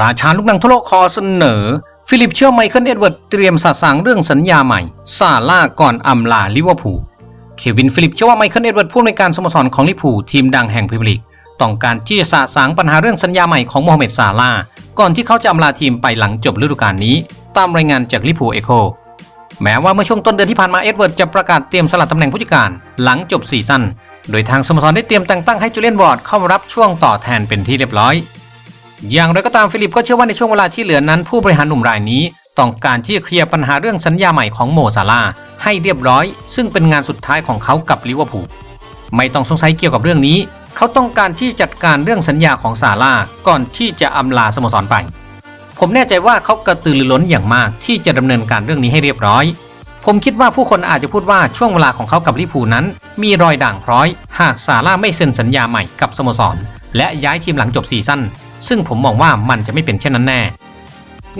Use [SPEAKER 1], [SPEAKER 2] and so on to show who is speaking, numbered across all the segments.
[SPEAKER 1] ราชาลูกหนังทั่วโลกคอเสนอ ฟิลิปเชื่อไมเคิลเอ็ดเวิร์ดเตรียมสะสางเรื่องสัญญาใหม่ ซาร่าก่อนอำลาลิเวอร์พูลเควินฟิลิปเชื่อว่าไมเคิลเอ็ดเวิร์ดผู้อำนวยการสโมสรของลิเวอร์พูลทีมดังแห่งพรีเมียร์ลีกต้องการที่จะสะสางปัญหาเรื่องสัญญาใหม่ของโมฮัมเหม็ดซาร่าก่อนที่เขาจะอำลาทีมไปหลังจบฤดูกาลนี้ ตามรายงานจากลิเวอร์พูลเอโคแม้ว่าเมื่อช่วงต้นเดือนที่ผ่านมาเอ็ดเวิร์ดจะประกาศเตรียมสลัดตำแหน่งผู้จัดการหลังจบซีซั่นโดยทางสโมสรได้เตรียมแต่งตั้งให้จูเลียนวอร์ดเข้ามารับช่วงต่อแทนเป็นที่เรียบร้อย อย่างไรก็ตามฟิลิปก็เชื่อว่าในช่วงเวลาที่เหลือนั้น ผู้บริหารหนุ่มรายนี้ ต้องการที่จะเคลียร์ปัญหาเรื่องสัญญาใหม่ของโมซาลาให้เรียบร้อย ซึ่งเป็นงานสุดท้ายของเขากับลิเวอร์พูลไม่ต้องสงสัยเกี่ยวกับเรื่องนี้ เขาต้องการที่จัดการเรื่องสัญญาของซาร่าก่อนที่จะอำลาสโมสรไป ผมแน่ใจว่าเขากระตือรือร้นอย่างมากที่จะดำเนินการเรื่องนี้ให้เรียบร้อย ผมคิดว่าผู้คนอาจจะพูดว่าช่วงเวลาของเขากับลิเวอร์พูลนั้น มีรอยด่างพร้อย หากซาร่าไม่เซ็นสัญญาใหม่กับสโมสร และย้ายทีมหลังจบซีซั่น ซึ่งผมมองว่ามันจะไม่เป็นเช่นนั้นแน่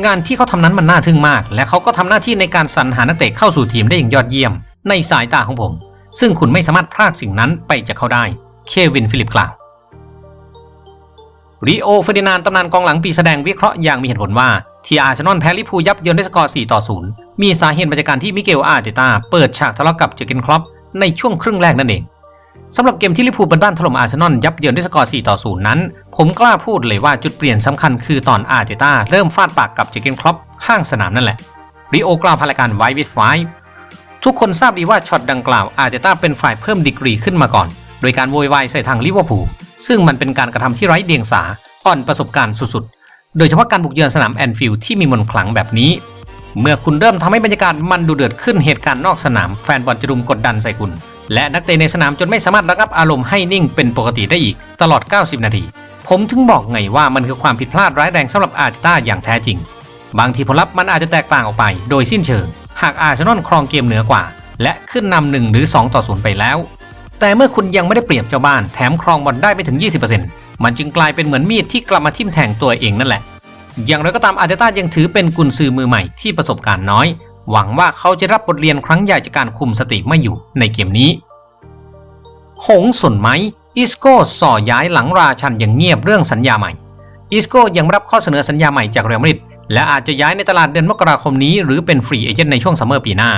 [SPEAKER 1] งานที่เขาทำนั้นมันน่าทึ่งมาก และเขาก็ทำหน้าที่ในการสรรหานักเตะเข้าสู่ทีมได้อย่างยอดเยี่ยม ในสายตาของผม ซึ่งคุณไม่สามารถพรากสิ่งนั้นไปจากเขาได้ เควินฟิลิปกล่าวริโอเฟอร์ดินานด์ตำนานกองหลังปีแสดงวิเคราะห์อย่างมีเหตุผลว่า ที่อาร์เซนอลแพ้ลิเวอร์พูยับเยินด้วยสกอร์ 4 ต่อ 0 มีสาเหตุมาจากการที่มิเกลอาร์เตตาเปิดฉากทะเลาะกับเจอเกนคลอปในช่วงครึ่งแรกนั่นเอง สำหรับเกมที่ลิเวอร์พูลเปิดบ้านถล่มอาร์เซนอลยับเยินด้วยสกอร์ 4 ต่อ 0 นั้น ผมกล้าพูดเลยว่าจุดเปลี่ยนสำคัญคือตอนอาร์เตตาเริ่มฟาดปากกับเจเกนคล็อปข้างสนามนั่นแหละริโอกล่าวภารายการไววิดไฟทุกคนทราบดีว่าช็อตดังกล่าวอาร์เตตาเป็นฝ่ายเพิ่มดีกรีขึ้นมาก่อน โดยการโวยวายใส่ทางลิเวอร์พูลซึ่งมันเป็นการกระทำที่ไร้เดียงสาอ่อนประสบการณ์สุดๆ โดยเฉพาะการบุกเยือนสนามแอนฟิลด์ที่มีมนขลังแบบนี้ เมื่อคุณเริ่มทำให้บรรยากาศมันดูเดือดขึ้นเหตุการณ์นอกสนาม แฟนบอลจะรุมกดดันใส่คุณ และนักเตะในสนามจนไม่สามารถระงับอารมณ์ให้นิ่งเป็นปกติได้อีกตลอด 90 นาที ผมถึงบอกไงว่ามันคือความผิดพลาดร้ายแรงสำหรับอาร์เตต้าอย่างแท้จริง บางทีผลลัพธ์มันอาจจะแตกต่างออกไป โดยสิ้นเชิง หากอาร์เซนอลครองเกมเหนือกว่า และขึ้นนำหนึ่งหรือ 2 ต่อ0ไปแล้ว แต่เมื่อคุณยังไม่ได้เปรียบเจ้าบ้านแถมครองบอลได้ไปถึง 20%มันจึงกลายเป็นเหมือนมีดที่กลับมาทิ่มแทงตัวเองนั่นแหละ อย่างไรก็ตามอาร์เตต้ายังถือเป็นกุนซือมือใหม่ที่ประสบการณ์น้อย หวังว่าเขาจะรับบทเรียนครั้งใหญ่จากการคุมสติไม่อยู่ในเกมนี้ หงสนไหมอิสโก้ส่อย้ายหลังราชันอย่างเงียบเรื่องสัญญาใหม่ อิสโก้ยังรับข้อเสนอสัญญาใหม่จากเรอัลมาดริดและอาจจะย้ายในตลาดเดือนมกราคมนี้หรือเป็นฟรีเอเจนต์ในช่วงซัมเมอร์ปีหน้า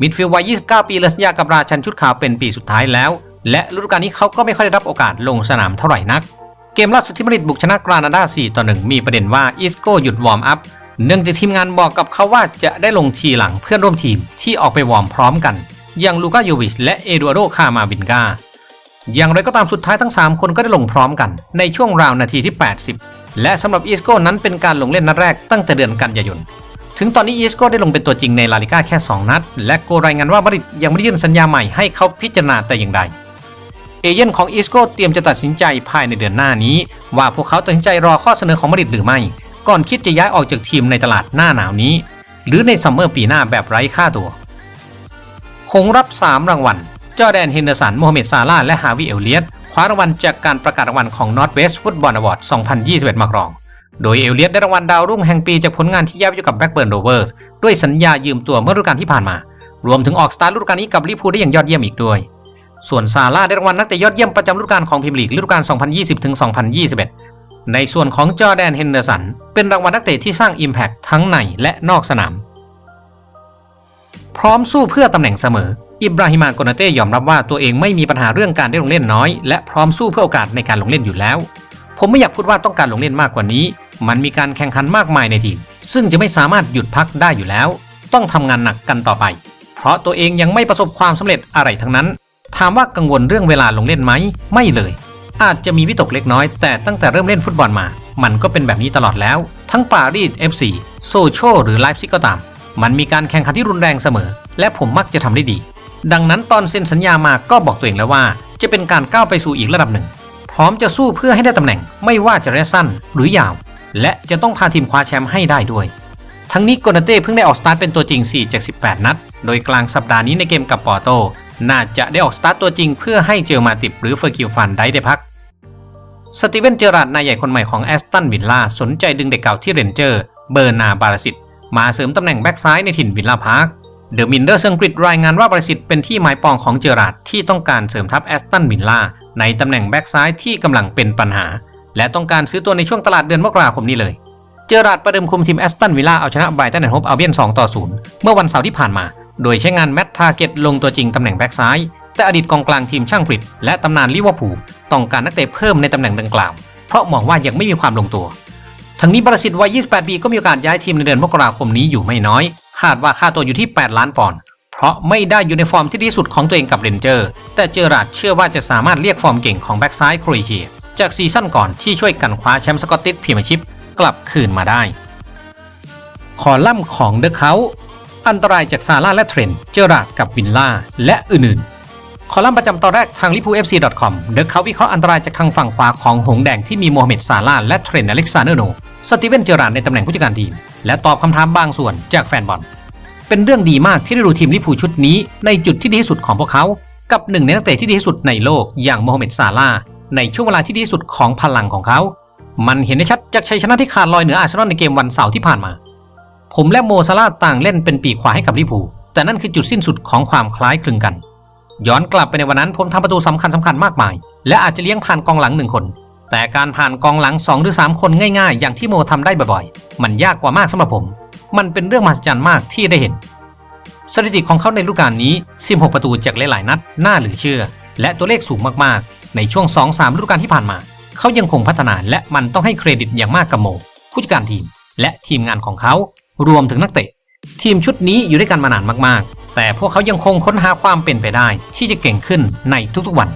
[SPEAKER 1] มิดฟิลด์วัย 29 ปีเลสัญญากับราชันชุดขาวเป็นปีสุดท้ายแล้ว และฤดูกาลนี้เขาก็ไม่ค่อยได้รับโอกาสลงสนามเท่าไหร่นัก เกมล่าสุดที่มาดริดบุกชนะกรานาดา 4 ต่อ 1 มีประเด็นว่าอิสโก้หยุดวอร์มอัพ เนื่องจากทีมงานบอกกับเขาว่าจะได้ลงทีหลังเพื่อนร่วมทีมที่ออกไปวอร์มพร้อมกัน อย่างลูกาโยวิชและเอดูโดคามาบินกาอย่างไรก็ตามสุดท้ายทั้ง 3 คนก็ได้ลงพร้อมกัน ในช่วงราวนาทีที่ 80 และสำหรับอิสโก้นั้นเป็นการลงเล่นนัดแรกตั้งแต่เดือนกันยายน ถึงตอนนี้อิสโก้ได้ลงเป็นตัวจริงในลาลิก้าแค่ 2 นัด และโกรายงานว่ามาริดยังไม่ได้ยื่นสัญญาใหม่ให้เขาพิจารณาแต่อย่างใด เอเย่นของอิสโก้เตรียมจะตัดสินใจภายในเดือนหน้านี้ ว่าพวกเขาตัดสินใจรอข้อเสนอของมาริดหรือไม่ ก่อนคิดจะย้ายออกจากทีมในตลาดหน้าหนาวนี้ หรือในซัมเมอร์ปีหน้าแบบไร้ค่าตัว หงรับ 3 รางวัล จอแดนเฮนเดอร์สันโมฮัมเหม็ดซาลาห์และฮาวิเอลเลียตคว้ารางวัลจากการประกาศรางวัลของ Northwest Football Award 2021 มาครอง โดยเอลเลียตได้รางวัลดาวรุ่งแห่งปีจากผลงานที่แยบอยู่กับแบ็กเบิร์นโรเวอร์สด้วยสัญญายืมตัวเมื่อฤดูกาลที่ผ่านมา รวมถึงออกสตาร์ฤดูกาลนี้กับลิเวอร์พูลได้อย่างยอดเยี่ยมอีกด้วยส่วนซาร่าได้รางวัลนักเตะยอดเยี่ยมประจำฤดูกาลของพรีเมียร์ลีกฤดูกาล 2020-2021 ในส่วนของจอแดนเฮนเดอร์สัน เป็นรางวัลนักเตะที่สร้าง Impact ทั้งในและนอกสนาม พร้อมสู้เพื่อตำแหน่งเสมอ อิบราฮิมานโกนาเต้ยอมรับว่าตัวเองไม่มีปัญหาเรื่องการได้ลงเล่นน้อย และพร้อมสู้เพื่อโอกาสในการลงเล่นอยู่แล้ว ผมไม่อยากพูดว่าต้องการลงเล่นมากกว่านี้ มันมีการแข่งขันมากมายในทีม ซึ่งจะไม่สามารถหยุดพักได้อยู่แล้ว ต้องทำงานหนักกันต่อไป เพราะตัวเองยังไม่ประสบความสำเร็จอะไรทั้งนั้น ถามว่ากังวลเรื่องเวลาลงเล่นไหมไม่เลย อาจจะมีวิตกเล็กน้อย แต่ตั้งแต่เริ่มเล่นฟุตบอลมา มันก็เป็นแบบนี้ตลอดแล้ว ทั้งปารีส FC โซโชหรือไลฟ์ซิกก็ตาม มันมีการแข่งขันที่รุนแรงเสมอ และผมมักจะทำได้ดี ดังนั้นตอนเซ็นสัญญามาก็บอกตัวเองแล้วว่า จะเป็นการก้าวไปสู่อีกระดับหนึ่ง พร้อมจะสู้เพื่อให้ได้ตำแหน่ง ไม่ว่าจะระยะสั้นหรือยาว และจะต้องพาทีมคว้าแชมป์ให้ได้ด้วย ทั้งนี้โกนาเต้เพิ่งได้ออกสตาร์ทเป็นตัวจริง4จาก18 นัด โดยกลางสัปดาห์นี้ในเกมกับปอร์โต น่าจะได้ออกสตาร์ทตัวจริงเพื่อให้เจอมาติบหรือเฟอร์คิวฟันได้ได้พัก สตีเวนเจอราร์ดนายใหญ่คนใหม่ของแอสตันวิลล่าสนใจดึงเด็กเก่าที่เรนเจอร์ เบอร์นาบาราสิตมาเสริมตำแหน่งแบ็กซ้ายในถิ่นวิลล่าพาร์คเดอะมินเดอร์เซงกริดรายงานว่าบริสิทธิ์เป็นที่หมายปองของเจอราร์ดที่ต้องการเสริมทัพแอสตันวิลล่าในตำแหน่งแบ็กซ้ายที่กำลังเป็นปัญหา และต้องการซื้อตัวในช่วงตลาดเดือนมกราคมนี้เลย เจอราร์ดประเดิมคุมทีมแอสตันวิลล่าเอาชนะไบรตันแอนด์โฮปอัลเบียน2ต่อ0เมื่อวันเสาร์ที่ผ่านมา โดยใช้งานแมตต์ทาร์เก็ตลงตัวจริงตำแหน่งแบ็กซ้าย แต่อดีตกองกลางทีมช่างกริดและตำนานลิเวอร์พูลต้องการนักเตะเพิ่มในตำแหน่งดังกล่าว เพราะมองว่ายังไม่มีความลงตัว ทั้งนี้บรสิทธิ์วัย 28 ปีก็มีโอกาสย้ายทีมในเดือนมกราคมนี้อยู่ไม่น้อย คาดว่าค่าตัวอยู่ที่ 8 ล้านปอนด์เพราะไม่ได้อยู่ในฟอร์มที่ดีสุดของตัวเองกับเรนเจอร์ แต่เจอราดเชื่อว่าจะสามารถเรียกฟอร์มเก่งของแบ็กซ้ายโครเอเชียจากซีซั่นก่อนที่ช่วยกันคว้าแชมป์สกอตติชพรีเมียร์ชิพกลับคืนมาได้คอลัมน์ของเดอะเขา อันตรายจากซาร่าและเทรนต์เจอราดกับวินล่า และอื่นๆ คอลัมน์ประจำตอนแรกทางลิพู FC com เดอะเขาวิเคราะห์อันตรายจากทางฝั่งขวาของหงแดงที่มีโมฮัมเหม็ดซาร่าและเทรนต์อเล็กซานเดอร์โน สตีเวนเจอราดในตำแหน่งผู้จัดการทีม และตอบคำถามบางส่วนจากแฟนบอล เป็นเรื่องดีมากที่ได้ดูทีมลิพูชุดนี้ในจุดที่ดีที่สุดของพวกเขา กับหนึ่งในนักเตะที่ดีที่สุดในโลกอย่างโมฮัมเหม็ดซาร่าในช่วงเวลาที่ดีที่สุดของพลังของเขา มันเห็นได้ชัดจากชัยชนะที่ขาดลอยเหนืออาร์เซนอลในเกมวันเสาร์ที่ผ่านมา ผมและโมซาร่าต่างเล่นเป็นปีกขวาให้กับลิพูแต่นั่นคือจุดสิ้นสุดของความคล้ายคลึงกัน ย้อนกลับไปในวันนั้นผมทำประตูสำคัญสำคัญมากมาย และอาจจะเลี้ยงผ่านกองหลังหนึ่งคน แต่การผ่านกองหลัง 2 หรือ 3 คนง่ายๆ อย่างที่โมทำได้บ่อยๆ มันยากกว่ามากสำหรับผม มันเป็นเรื่องมหัศจรรย์มากที่ได้เห็น สถิติของเขาในฤดูกาลนี้ 16 ประตูจากหลายๆนัดน่าเหลือเชื่อ และตัวเลขสูงมากๆ ในช่วง 2-3ฤดูกาลที่ผ่านมา เขายังคงพัฒนาและมันต้องให้เครดิตอย่างมากกับโมผู้จัดการทีมและทีมงานของเขา รวมถึงนักเตะ ทีมชุดนี้อยู่ด้วยกันมานานมากๆ แต่พวกเขายังคงค้นหาความเป็นไปได้ ที่จะเก่งขึ้นในทุกๆวัน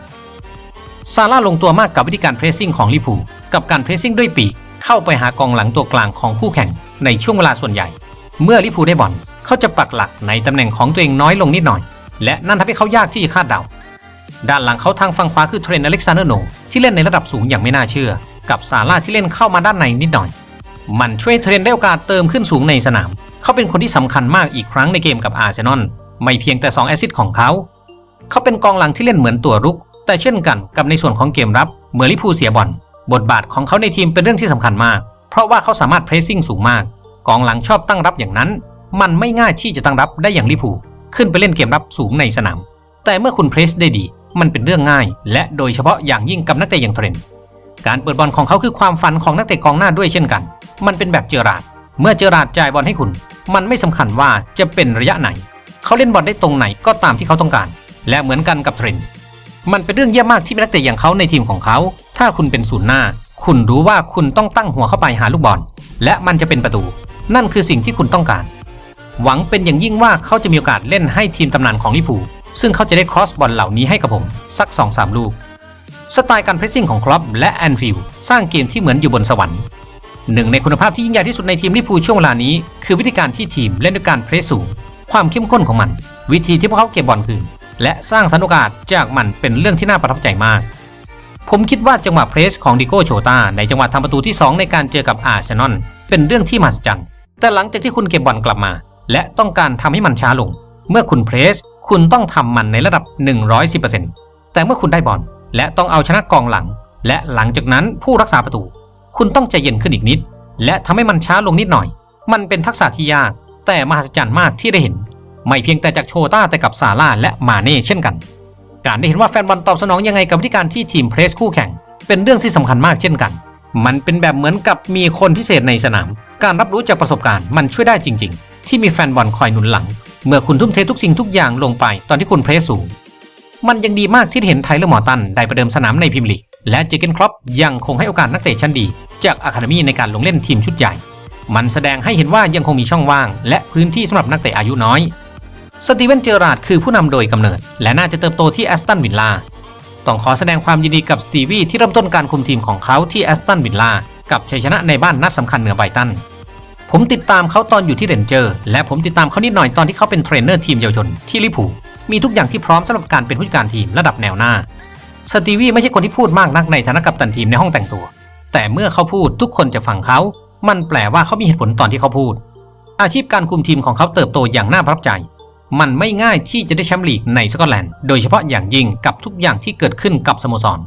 [SPEAKER 1] ซาร่าลงตัวมากกับวิธีการเพรสซิ่งของลิพูกับการเพรสซิ่งด้วยปีกเข้าไปหากองหลังตัวกลางของคู่แข่งในช่วงเวลาส่วนใหญ่ เมื่อลิพูได้บอลเขาจะปักหลักในตำแหน่งของตัวเองน้อยลงนิดหน่อย และนั่นทำให้เขายากที่จะคาดเดาด้านหลังเขาทางฝั่งขวาคือเทรนอเล็กซานเดอร์โนที่เล่นในระดับสูงอย่างไม่น่าเชื่อ กับซาร่าที่เล่นเข้ามาด้านในนิดหน่อย มันช่วยเทรนได้โอกาสเติมขึ้นสูงในสนาม เขาเป็นคนที่สำคัญมากอีกครั้งในเกมกับอาร์เซนอลไม่เพียงแต่ 2 แอซิสต์ของเขา เขาเป็นกองหลังที่เล่นเหมือนตัวรุก แต่เช่นกันกับในส่วนของเกมรับเมื่อลิพูเสียบอลบทบาทของเขาในทีมเป็นเรื่องที่สำคัญมาก เพราะว่าเขาสามารถเพรสซิ่งสูงมาก กองหลังชอบตั้งรับอย่างนั้น มันไม่ง่ายที่จะตั้งรับได้อย่างลิพูขึ้นไปเล่นเกมรับสูงในสนาม แต่เมื่อคุณเพรสได้ดี มันเป็นเรื่องง่าย และโดยเฉพาะอย่างยิ่งกับนักเตะอย่างเทรนการเปิดบอลของเขาคือความฝันของนักเตะกองหน้าด้วยเช่นกัน มันเป็นแบบเจอราดเมื่อเจอราดจ่ายบอลให้คุณ มันไม่สำคัญว่าจะเป็นระยะไหน เขาเล่นบอลได้ตรงไหนก็ตามที่เขาต้องการ และเหมือนกันกับเทรนมันเป็นเรื่องเยี่ยมมากที่นักเตะอย่างเขาในทีมของเขา ถ้าคุณเป็นศูนย์หน้า คุณรู้ว่าคุณต้องตั้งหัวเข้าไปหาลูกบอล และมันจะเป็นประตู นั่นคือสิ่งที่คุณต้องการ หวังเป็นอย่างยิ่งว่าเขาจะมีโอกาสเล่นให้ทีมตำนานของลิพูซึ่งเขาจะได้ครอสบอลเหล่านี้ให้กับผม สัก 2-3 ลูก สไตล์การเพรสซิ่งของครอปและแอนฟิลสร้างเกมที่เหมือนอยู่บนสวรรค์ หนึ่งในคุณภาพที่ยิ่งใหญ่ที่สุดในทีมลิพูช่วงเวลานี้ คือวิธีการที่ทีมเล่นด้วยการเพรสสูง ความเข้มข้นของมัน วิธีที่พวกเขาเก็บบอลคืน และสร้างสรรค์โอกาสจากมันเป็นเรื่องที่น่าประทับใจมาก ผมคิดว่าจังหวะเพรสของดิโก้โชตาในจังหวะทำประตูที่ 2 ในการเจอกับอาร์เซนอลเป็นเรื่องที่มหัศจรรย์แต่หลังจากที่คุณเก็บบอลกลับมา และต้องการทำให้มันช้าลง เมื่อคุณเพรสคุณต้องทำมันในระดับ 110%แต่เมื่อคุณได้บอลและต้องเอาชนะกองหลัง และหลังจากนั้นผู้รักษาประตู คุณต้องใจเย็นขึ้นอีกนิด และทำให้มันช้าลงนิดหน่อย มันเป็นทักษะที่ยาก แต่มหัศจรรย์มากที่ได้เห็น ไม่เพียงแต่จากโชต้าแต่กับซาร่าและมาเน่เช่นกัน การได้เห็นว่าแฟนบอลตอบสนองยังไงกับวิธีการที่ทีมเพรสคู่แข่ง เป็นเรื่องที่สำคัญมากเช่นกัน มันเป็นแบบเหมือนกับมีคนพิเศษในสนาม การรับรู้จากประสบการณ์มันช่วยได้จริง ๆ ที่มีแฟนบอลคอยหนุนหลัง เมื่อคุณทุ่มเททุกสิ่งทุกอย่างลงไปตอนที่คุณเพรสสูง มันยังดีมากที่เห็นไทเลอร์มอร์ตันได้ประเดิมสนามในพรีเมียร์ลีก และเจเกนครอปยังคงให้โอกาสนักเตะชั้นดี จากอะคาเดมีในการลงเล่นทีมชุดใหญ่ มันแสดงให้เห็นว่ายังคงมีช่องว่าง และพื้นที่สำหรับนักเตะอายุน้อย สตีเวนเจอราร์ดคือผู้นำโดยกำเนิด และน่าจะเติบโตที่แอสตันวิลล่าต้องขอแสดงความยินดีกับสตีวีที่เริ่มต้นการคุมทีมของเขาที่แอสตันวิลล่ากับชัยชนะในบ้านนัดสำคัญเหนือไบตันผมติดตามเขาตอนอยู่ที่เรนเจอร์ และผมติดตามเขานิดหน่อยตอนที่เขาเป็นเทรนเนอร์ทีมเยาวชนที่ลิเวอร์พูมีทุกอย่างที่พร้อมสำหรับการเป็นผู้จัดการทีมระดับแนวหน้า สตีวีไม่ใช่คนที่พูดมากนักในฐานะกัปตันทีมในห้องแต่งตัว แต่เมื่อเขาพูดทุกคนจะฟังเขา มันแปลว่าเขามีเหตุผลตอนที่เขาพูด อาชีพการคุมทีมของเขาเติบโตอย่างน่าประทับใจ มันไม่ง่ายที่จะได้แชมป์ลีกในสกอตแลนด์ โดยเฉพาะอย่างยิ่งกับทุกอย่างที่เกิดขึ้นกับสโมสร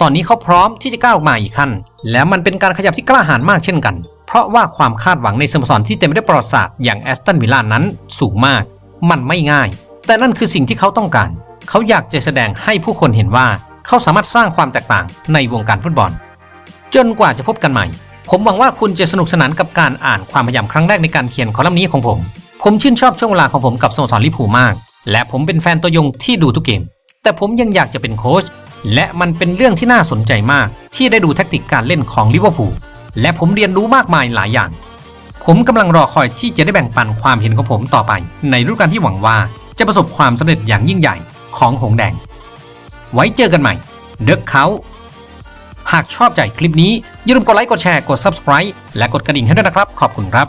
[SPEAKER 1] ตอนนี้เขาพร้อมที่จะก้าวมาอีกขั้น และมันเป็นการขยับที่กล้าหาญมากเช่นกัน เพราะว่าความคาดหวังในสโมสรที่เต็มไปด้วยประวัติศาสตร์อย่างแอสตันวิลล่านั้นสูงมาก มันไม่ง่าย แต่นั่นคือสิ่งที่เขาต้องการ เขาอยากจะแสดงให้ผู้คนเห็นว่า เขาสามารถสร้างความแตกต่างในวงการฟุตบอล จนกว่าจะพบกันใหม่ ผมหวังว่าคุณจะสนุกสนานกับการอ่านความพยายามครั้งแรกในการเขียนคอลัมน์นี้ของผม ผมชื่นชอบช่วงเวลาของผมกับสโมสรลิเวอร์พูลมาก และผมเป็นแฟนตัวยงที่ดูทุกเกม แต่ผมยังอยากจะเป็นโค้ชและมันเป็นเรื่องที่น่าสนใจมาก ที่ได้ดูแทคติกการเล่นของลิเวอร์พูลและผมเรียนรู้มากมายหลายอย่าง ผมกำลังรอคอยที่จะได้แบ่งปันความเห็นของผมต่อไป ในฤดูกาลที่หวังว่าจะประสบความสำเร็จอย่างยิ่งใหญ่ของหงแดง ไว้เจอกันใหม่เด็กเขาหากชอบใจคลิปนี้อย่าลืมกดไลค์กดแชร์กด subscribe และกดกระดิ่งให้ด้วยนะครับ ขอบคุณครับ